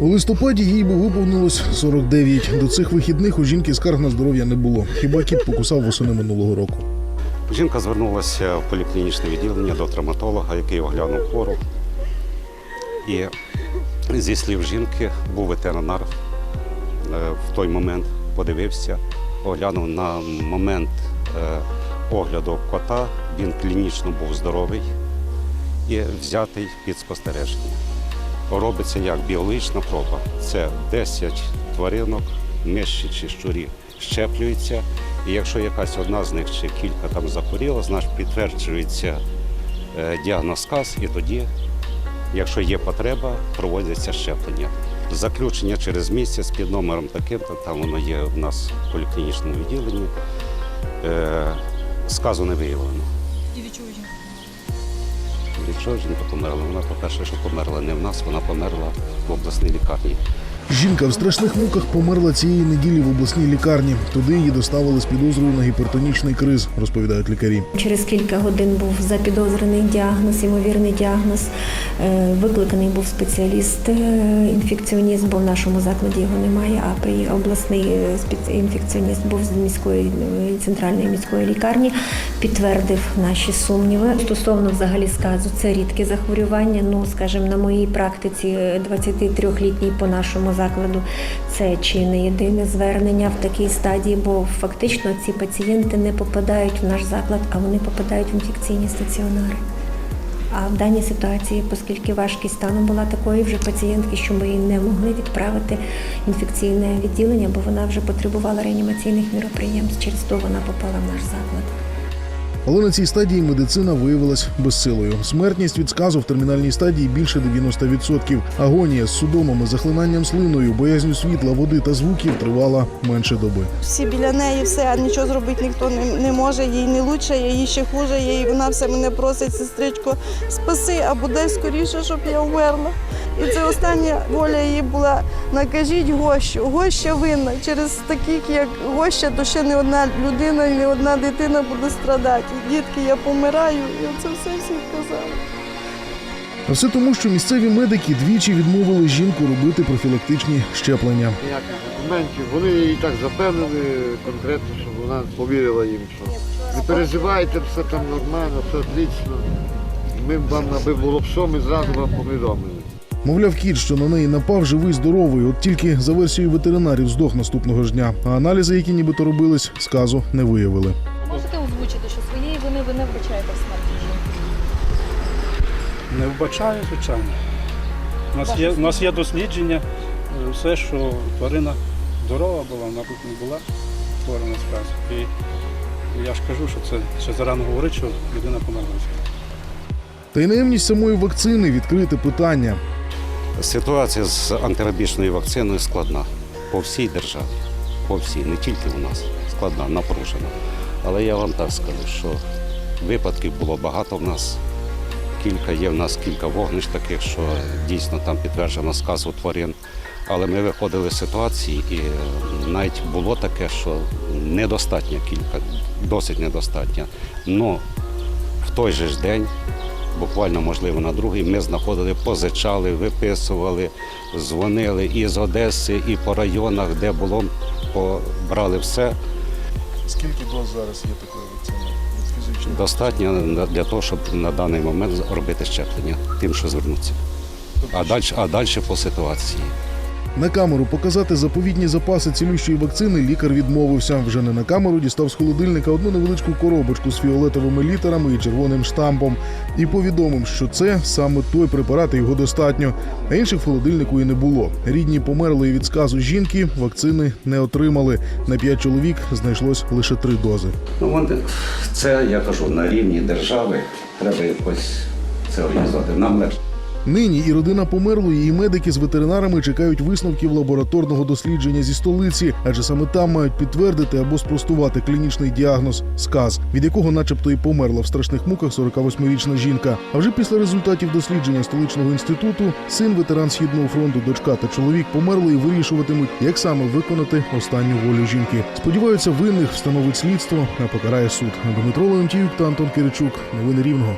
У листопаді їй би виповнилось 49. До цих вихідних у жінки скарг на здоров'я не було. Хіба кіт покусав восени минулого року. Жінка звернулася в поліклінічне відділення до травматолога, який оглянув хвору. І зі слів жінки був ветеринар е, в той момент, подивився, оглянув на момент е, огляду кота, він клінічно був здоровий і взятий під спостереження. Робиться як біологічна проба. Це 10 тваринок, миші чи щурі щеплюються. І якщо якась одна з них чи кілька там захворіла, значить підтверджується е, діагноз КАС, і тоді, якщо є потреба, проводяться щеплення. Заключення через місяць під номером таким, там воно є в нас в поліклінічному відділенні. Сказу не виявлено. І від чого жінка? Від чого жінка померла? Вона, по-перше, що померла не в нас, вона померла в обласній лікарні. Жінка в страшних муках померла цієї неділі в обласній лікарні. Туди її доставили з підозрою на гіпертонічний криз, розповідають лікарі. Через кілька годин був запідозрений діагноз, ймовірний діагноз. Е, Викликаний був спеціаліст е, інфекціоніст, бо в нашому закладі його немає. А при обласний е, інфекціоніст був з міської центральної міської лікарні, підтвердив наші сумніви. Стосовно взагалі сказу, це рідке захворювання. Ну, скажімо, на моїй практиці е, 23-літній по нашому закладу це чи не єдине звернення в такій стадії, бо фактично ці пацієнти не попадають в наш заклад, а вони попадають в інфекційні стаціонари. А в даній ситуації, оскільки важкість стану була такою вже пацієнтки, що ми її не могли відправити інфекційне відділення, бо вона вже потребувала реанімаційних міроприємств. Через то вона попала в наш заклад. Але на цій стадії медицина виявилась безсилою. Смертність від сказу в термінальній стадії більше 90%. Агонія з судомами, захлинанням слиною, боязню світла, води та звуків тривала менше доби. всі біля неї, все, нічого зробити ніхто не, не може, їй не лучше, їй ще хуже, їй вона все мене просить, сестричко, спаси або дай скоріше, щоб я вмерла. І це остання воля її була. Накажіть гощу. Гоща винна. Через таких, як гоща, то ще не одна людина і не одна дитина буде страдати. І, Дітки, я помираю, і це все всім казала. А все тому, що місцеві медики двічі відмовили жінку робити профілактичні щеплення. ніяких документів. Вони її так запевнили конкретно, щоб вона повірила їм, що не переживайте, все там нормально, все отлично. Ми вам, аби було б що, ми зразу вам повідомили. Мовляв, кіт, що на неї напав, живий, здоровий. От тільки за версією ветеринарів здох наступного ж дня. А аналізи, які нібито робились, сказу не виявили. Можете озвучити, що своєї вини ви не вбачаєте в смерті жінки? Не вбачаю, звичайно. У нас є, у нас є дослідження, е, все, що тварина здорова була, вона тут не була хвора на сказ. І я ж кажу, що це ще зарано говорити, що людина померла. Та й наявність самої вакцини відкрите питання. Ситуація з антирабічною вакциною складна по всій державі, по всій, не тільки у нас. Складна, напружена. Але я вам так скажу, що випадків було багато в нас. Кілька є в нас кілька вогнищ таких, що дійсно там підтверджено сказу тварин. Але ми виходили з ситуації, і е, навіть було таке, що недостатня кілька, досить недостатня. Но в той же ж день буквально, можливо, на другий, ми знаходили, позичали, виписували, дзвонили і з Одеси, і по районах, де було, побрали все. Скільки доз зараз є такої вакцини фізичної? Достатньо для того, щоб на даний момент робити щеплення тим, що звернуться. А далі, а далі по ситуації. На камеру показати заповідні запаси цілющої вакцини лікар відмовився. Вже не на камеру дістав з холодильника одну невеличку коробочку з фіолетовими літерами і червоним штампом і повідомив, що це саме той препарат, і його достатньо. А інших в холодильнику і не було. Рідні померлої від сказу жінки вакцини не отримали. На п'ять чоловік знайшлось лише три дози. Ну, це я кажу на рівні держави. Треба якось це організувати. Нам легше. Нині і родина померлої, і медики з ветеринарами чекають висновків лабораторного дослідження зі столиці, адже саме там мають підтвердити або спростувати клінічний діагноз сказ, від якого, начебто, і померла в страшних муках 48-річна жінка. А вже після результатів дослідження столичного інституту син ветеран східного фронту, дочка та чоловік померлої вирішуватимуть, як саме виконати останню волю жінки. Сподіваються, винних встановить слідство, а покарає суд. Дмитро Леонтіюк та Антон Киричук. Новини рівного.